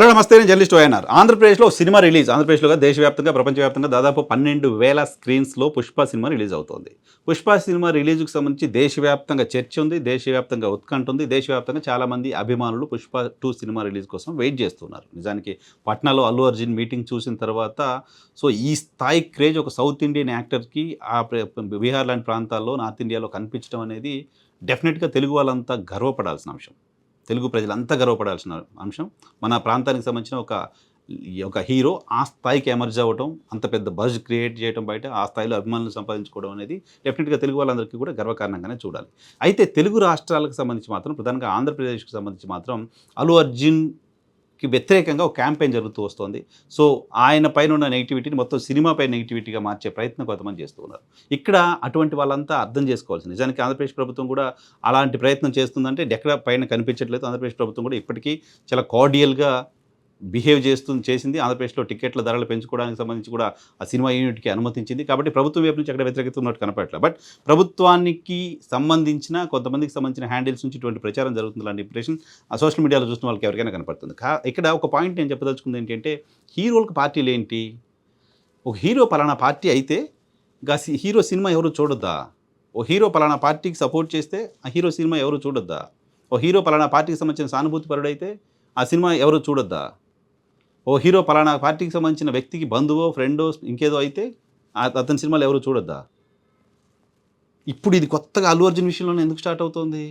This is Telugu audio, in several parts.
హలో నమస్తే నేను జర్నలిస్ట్ ఓఎన్ఆర్ ఆంధ్రప్రదేశ్లో సినిమా రిలీజ్. ఆంధ్రప్రదేశ్లో దేశవ్యాప్తంగా ప్రపంచవ్యాప్తంగా దాదాపు పన్నెండు వేల స్క్రీన్స్లో పుష్ప సినిమా రిలీజ్ అవుతోంది. పుష్ప సినిమా రిలీజ్కి సంబంధించి దేశవ్యాప్తంగా చర్చ ఉంది దేశవ్యాప్తంగా ఉత్కంఠ ఉంది దేశవ్యాప్తంగా చాలామంది అభిమానులు పుష్ప టూ సినిమా రిలీజ్ కోసం వెయిట్ చేస్తున్నారు. నిజానికి పట్నాలో అల్లు అర్జున్ మీటింగ్ చూసిన తర్వాత సో ఈ స్థాయి క్రేజ్ ఒక సౌత్ ఇండియన్ యాక్టర్కి ఆ బీహార్ లాంటి ప్రాంతాల్లో నార్త్ ఇండియాలో కనిపించడం అనేది డెఫినెట్గా తెలుగు వాళ్ళంతా గర్వపడాల్సిన అంశం. తెలుగు ప్రజలంతా గర్వపడాల్సిన అంశం. మన ప్రాంతానికి సంబంధించిన ఒక ఒక హీరో ఆ స్థాయికి ఎమర్జ్ అవ్వటం అంత పెద్ద బజ్ క్రియేట్ చేయడం బయట ఆ స్థాయిలో అభిమానులు సంపాదించుకోవడం అనేది డెఫినెట్గా తెలుగు వాళ్ళందరికీ కూడా గర్వకారణంగానే చూడాలి. అయితే తెలుగు రాష్ట్రాలకు సంబంధించి మాత్రం ప్రధానంగా ఆంధ్రప్రదేశ్కి సంబంధించి మాత్రం అల్లు అర్జున్ కి వ్యతిరేకంగా ఒక క్యాంపెయిన్ జరుగుతూ వస్తుంది. సో ఆయన పైన ఉన్న నెగిటివిటీని మొత్తం సినిమా పైన నెగిటివిటీగా మార్చే ప్రయత్నం కొంతమంది చేస్తూ ఉన్నారు. ఇక్కడ అటువంటి వాళ్ళంతా అర్థం చేసుకోవాల్సింది. నిజానికి ఆంధ్రప్రదేశ్ ప్రభుత్వం కూడా అలాంటి ప్రయత్నం చేస్తుందంటే ఎక్కడ పైన కనిపించట్లేదు. ఆంధ్రప్రదేశ్ ప్రభుత్వం కూడా ఇప్పటికీ చాలా కార్డియల్గా బిహేవ్ చేస్తూ చేసింది ఆంధ్రప్రదేశ్లో టికెట్ల ధరలు పెంచుకోవడానికి సంబంధించి కూడా ఆ సినిమా యూనిట్కి అనుమతించింది. కాబట్టి ప్రభుత్వం వైపు నుంచి అక్కడ వ్యతిరేకత ఉన్నట్టు కనపడట్లేదు బట్ ప్రభుత్వానికి సంబంధించిన కొంతమందికి సంబంధించిన హ్యాండిల్స్ నుంచి ఇటువంటి ప్రచారం జరుగుతుంది. లాంటి ఇంప్రెషన్ ఆ సోషల్ మీడియాలో చూసిన వాళ్ళకి ఎవరికైనా కనపడుతుంది. కా ఇక్కడ ఒక పాయింట్ నేను చెప్పదలుచుకుంది ఏంటంటే హీరోలకు పార్టీలు ఏంటి ఒక హీరో పలానా పార్టీ అయితే ఇంకా హీరో సినిమా ఎవరు చూడొద్దా? ఓ హీరో పలానా పార్టీకి సపోర్ట్ చేస్తే ఆ హీరో సినిమా ఎవరు చూడొద్దా? ఓ హీరో పలానా పార్టీకి సంబంధించిన సానుభూతి పరుడైతే ఆ సినిమా ఎవరు చూడొద్దా? ఓ హీరో పలానా పార్టీకి సంబంధించిన వ్యక్తికి బంధువో ఫ్రెండో ఇంకేదో అయితే అతని సినిమాలు ఎవరు చూడొద్దా? ఇప్పుడు ఇది కొత్తగా అల్లు అర్జున్ విషయంలోనే ఎందుకు స్టార్ట్ అవుతోంది?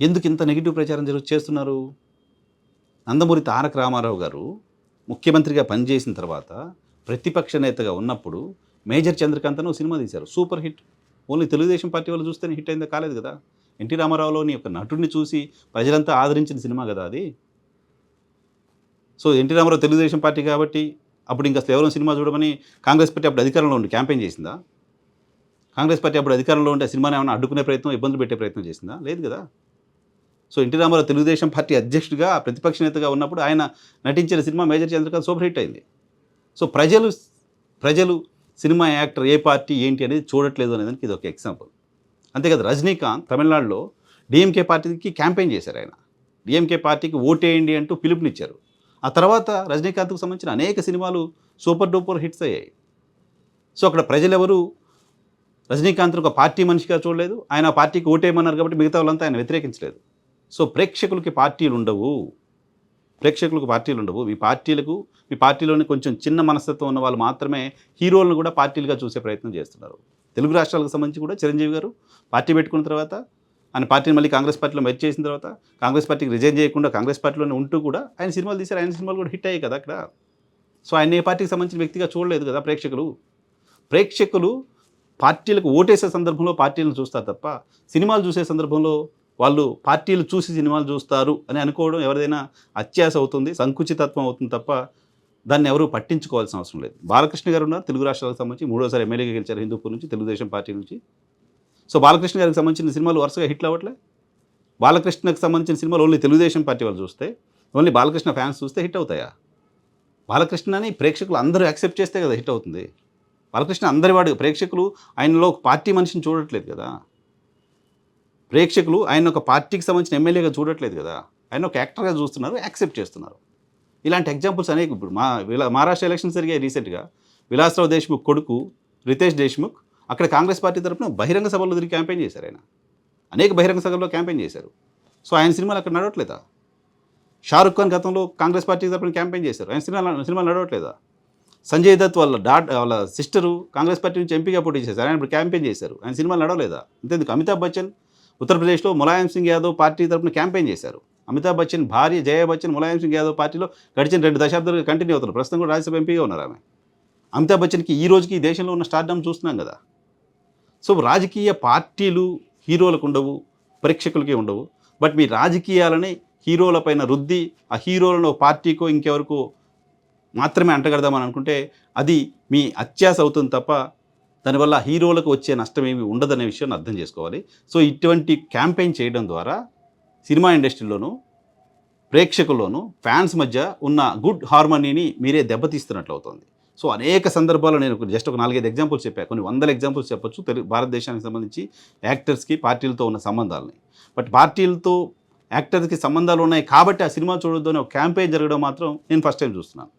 ఎందుకు ఇంత నెగిటివ్ ప్రచారం జరుగు చేస్తున్నారు? నందమూరి తారక రామారావు గారు ముఖ్యమంత్రిగా పనిచేసిన తర్వాత ప్రతిపక్ష నేతగా ఉన్నప్పుడు మేజర్ చంద్రకాంత్ అని సినిమా తీశారు. Super hit. Only Telugu Desam party వాళ్ళు చూస్తేనే హిట్ అయిందా కాలేదు కదా? ఎన్టీ రామారావులోని ఒక నటుడిని చూసి ప్రజలంతా ఆదరించిన సినిమా కదా అది. So N T Rama Rao Telugu Desam party కాబట్టి అప్పుడు ఇంకా కేవలం సినిమా చూడమని కాంగ్రెస్ పార్టీ అప్పుడు అధికారంలో ఉండి క్యాంపెయిన్ చేసిందా? కాంగ్రెస్ పార్టీ అప్పుడు అధికారంలో ఉంటే ఆ సినిమాని ఏమైనా అడ్డుకునే ప్రయత్నం ఇబ్బందులు పెట్టే ప్రయత్నం చేసిందా? లేదు కదా. So N T Rama Rao Telugu Desam party అధ్యక్షుడిగా ప్రతిపక్ష నేతగా ఉన్నప్పుడు ఆయన నటించిన సినిమా మేజర్ చంద్రకాంత్ సూపర్ హిట్ అయింది. సో ప్రజలు ప్రజలు సినిమా యాక్టర్ ఏ పార్టీ ఏంటి అనేది చూడట్లేదు అనేదానికి ఇది ఒక ఎగ్జాంపుల్. అంతే కదా రజనీకాంత్ తమిళనాడులో డిఎంకే పార్టీకి క్యాంపెయిన్ చేశారు ఆయన. డిఎంకే పార్టీకి ఓటేయండి అంటూ పిలుపునిచ్చారు. ఆ తర్వాత రజనీకాంత్కు సంబంధించిన అనేక సినిమాలు సూపర్ డూపర్ హిట్స్ అయ్యాయి. సో అక్కడ ప్రజలెవరు రజనీకాంత్ ఒక పార్టీ మనిషిగా చూడలేదు. ఆయన ఆ పార్టీకి ఓటేయమన్నారు కాబట్టి మిగతా వాళ్ళంతా ఆయన వ్యతిరేకించలేదు. సో ప్రేక్షకులకి పార్టీలు ఉండవు. ప్రేక్షకులకు పార్టీలు ఉండవు. మీ పార్టీలకు మీ పార్టీలోని కొంచెం చిన్న మనస్తత్వం ఉన్న వాళ్ళు మాత్రమే హీరోలను కూడా పార్టీలుగా చూసే ప్రయత్నం చేస్తున్నారు. తెలుగు రాష్ట్రాలకు సంబంధించి కూడా చిరంజీవి గారు పార్టీ పెట్టుకున్న తర్వాత ఆయన పార్టీని మళ్ళీ కాంగ్రెస్ పార్టీలో మెచ్ చేసిన తర్వాత కాంగ్రెస్ పార్టీకి రిజైన్ చేయకుండా కాంగ్రెస్ పార్టీలోనే ఉంటూ కూడా ఆయన సినిమాలు తీశారు. ఆయన సినిమాలు కూడా హిట్ అయ్యాయి కదా అక్కడ. సో ఆయన ఏ పార్టీకి సంబంధించిన వ్యక్తిగా చూడలేదు కదా ప్రేక్షకులు. ప్రేక్షకులు పార్టీలకు ఓటేసే సందర్భంలో పార్టీలను చూస్తారు తప్ప సినిమాలు చూసే సందర్భంలో వాళ్ళు పార్టీలు చూసి సినిమాలు చూస్తారు అని అనుకోవడం ఎవరిదైనా అత్యాశ అవుతుంది సంకుచితత్వం అవుతుంది తప్ప దాన్ని ఎవరు పట్టించుకోవాల్సిన అవసరం లేదు. బాలకృష్ణ గారు ఉన్నారు తెలుగు రాష్ట్రాలకు సంబంధించి మూడోసారి ఎమ్మెల్యేగా గెలిచారు హిందూపూర్ నుంచి తెలుగుదేశం పార్టీ నుంచి. సో బాలకృష్ణ గారికి సంబంధించిన సినిమాలు వరుసగా హిట్లు అవ్వట్లే? బాలకృష్ణకు సంబంధించిన సినిమాలు ఓన్లీ తెలుగుదేశం పార్టీ వాళ్ళు చూస్తే ఓన్లీ బాలకృష్ణ ఫ్యాన్స్ చూస్తే హిట్ అవుతాయా? బాలకృష్ణని ప్రేక్షకులు అందరూ యాక్సెప్ట్ చేస్తే కదా హిట్ అవుతుంది. బాలకృష్ణ అందరివాడు ప్రేక్షకులు ఆయనలో ఒక పార్టీ మనిషిని చూడట్లేదు కదా. ప్రేక్షకులు ఆయన ఒక పార్టీకి సంబంధించిన ఎమ్మెల్యేగా చూడట్లేదు కదా. ఆయన ఒక యాక్టర్గా చూస్తున్నారు యాక్సెప్ట్ చేస్తున్నారు. ఇలాంటి ఎగ్జాంపుల్స్ అనేక ఇప్పుడు మా విలా మహారాష్ట్ర ఎలక్షన్స్ జరిగాయి రీసెంట్గా. విలాసరావు దేశ్ముఖ్ కొడుకు రితేష్ దేశ్ముఖ్ అక్కడ కాంగ్రెస్ పార్టీ తరఫున బహిరంగ సభల్లో తిరిగి క్యాంపెయిన్ చేశారు ఆయన. అనేక బహిరంగ సభల్లో క్యాంపెయిన్ చేశారు. సో ఆయన సినిమాలు అక్కడ నడవట్లేదా? షారుఖ్ ఖాన్ గతంలో కాంగ్రెస్ పార్టీ తరఫున క్యాంపెయిన్ చేశారు. ఆయన సినిమా సినిమాలు నడవట్లేదా? సంజయ్ దత్ వాళ్ళ డాట్ వాళ్ళ సిస్టరు కాంగ్రెస్ పార్టీ నుంచి ఎంపీగా పోటీ చేశారు. ఆయన ఇప్పుడు క్యాంపెయిన్ చేశారు. ఆయన సినిమాలు నడవలేదా? అంతేందుకు అమితాబ్ బచ్చన్ ఉత్తరప్రదేశ్లో ములాయం సింగ్ యాదవ్ పార్టీ తరఫున క్యాంపెయిన్ చేశారు. అమితాబ్ బచ్చన్ భార్య జయ బచ్చన్ ములాయం సింగ్ యాదవ్ పార్టీలో గడిచిన రెండు దశాబ్దాలుగా కంటిన్యూ అవుతున్నారు. ప్రస్తుతం కూడా రాజ్యసభ ఎంపీగా ఉన్నారు ఆమె. అమితాబ్ బచ్చన్కి ఈ రోజుకి ఈ దేశంలో ఉన్న స్టార్డమ్ చూస్తున్నాం కదా. సో రాజకీయ పార్టీలు హీరోలకు ఉండవు ప్రేక్షకులకి ఉండవు. బట్ మీ రాజకీయాలని హీరోలపైన రుద్ది ఆ హీరోలను పార్టీకో ఇంకెవరికో మాత్రమే అంటగడదామని అనుకుంటే అది మీ అత్యాస అవుతుంది తప్ప దానివల్ల హీరోలకు వచ్చే నష్టం ఏమి ఉండదనే విషయాన్ని అర్థం చేసుకోవాలి. సో ఇటువంటి క్యాంపెయిన్ చేయడం ద్వారా సినిమా ఇండస్ట్రీలోనూ ప్రేక్షకుల్లోనూ ఫ్యాన్స్ మధ్య ఉన్న గుడ్ హార్మనీని మీరే దెబ్బతీస్తున్నట్లు అవుతుంది సో అనేక సందర్భాల్లో నేను జస్ట్ ఒక నాలుగైదు ఎగ్జాంపుల్స్ చెప్పాను కొన్ని వందల ఎగ్జాంపుల్స్ చెప్పొచ్చు. తెలుగు భారతదేశానికి సంబంధించి యాక్టర్స్కి పార్టీలతో ఉన్న సంబంధాలని. బట్ పార్టీలతో యాక్టర్స్కి సంబంధాలు ఉన్నాయి కాబట్టి ఆ సినిమా చూడొద్దు అనే ఒక క్యాంపెయిన్ జరగడం మాత్రం నేను ఫస్ట్ టైం చూస్తున్నాను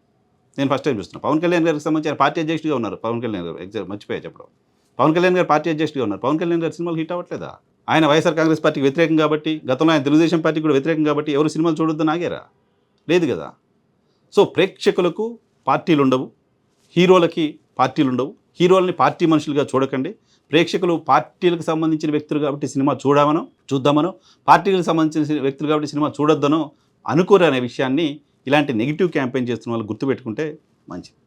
నేను ఫస్ట్ టైం చూస్తున్నాను పవన్ కళ్యాణ్ గారికి సంబంధించి పార్టీ అధ్యక్షుడిగా ఉన్నారు. పవన్ కళ్యాణ్ గారు ఎగ్జామ్ మర్చిపోయా చెప్పడం. పవన్ కళ్యాణ్ గారు పార్టీ అధ్యక్షుడిగా ఉన్నారు. పవన్ కళ్యాణ్ గారి సినిమాలు హిట్ అవ్వట్లేదా? ఆయన వైఎస్ఆర్ కాంగ్రెస్ పార్టీకి వ్యతిరేకం కాబట్టి గతంలో ఆయన తెలుగుదేశం పార్టీకి కూడా వ్యతిరేకం కాబట్టి ఎవరు సినిమాలు చూడొద్దని ఆగారా? లేదు కదా. సో ప్రేక్షకులకు పార్టీలు ఉండవు. హీరోలకి పార్టీలు ఉండవు. హీరోలని పార్టీ మనుషులుగా చూడకండి. ప్రేక్షకులు పార్టీలకు సంబంధించిన వ్యక్తులు కాబట్టి సినిమా చూడమనో చూద్దామనో పార్టీలకు సంబంధించిన వ్యక్తులు కాబట్టి సినిమా చూడొద్దనో అనుకోరు అనే విషయాన్ని ఇలాంటి నెగిటివ్ క్యాంపెయిన్ చేస్తున్న వాళ్ళు గుర్తుపెట్టుకుంటే మంచిది.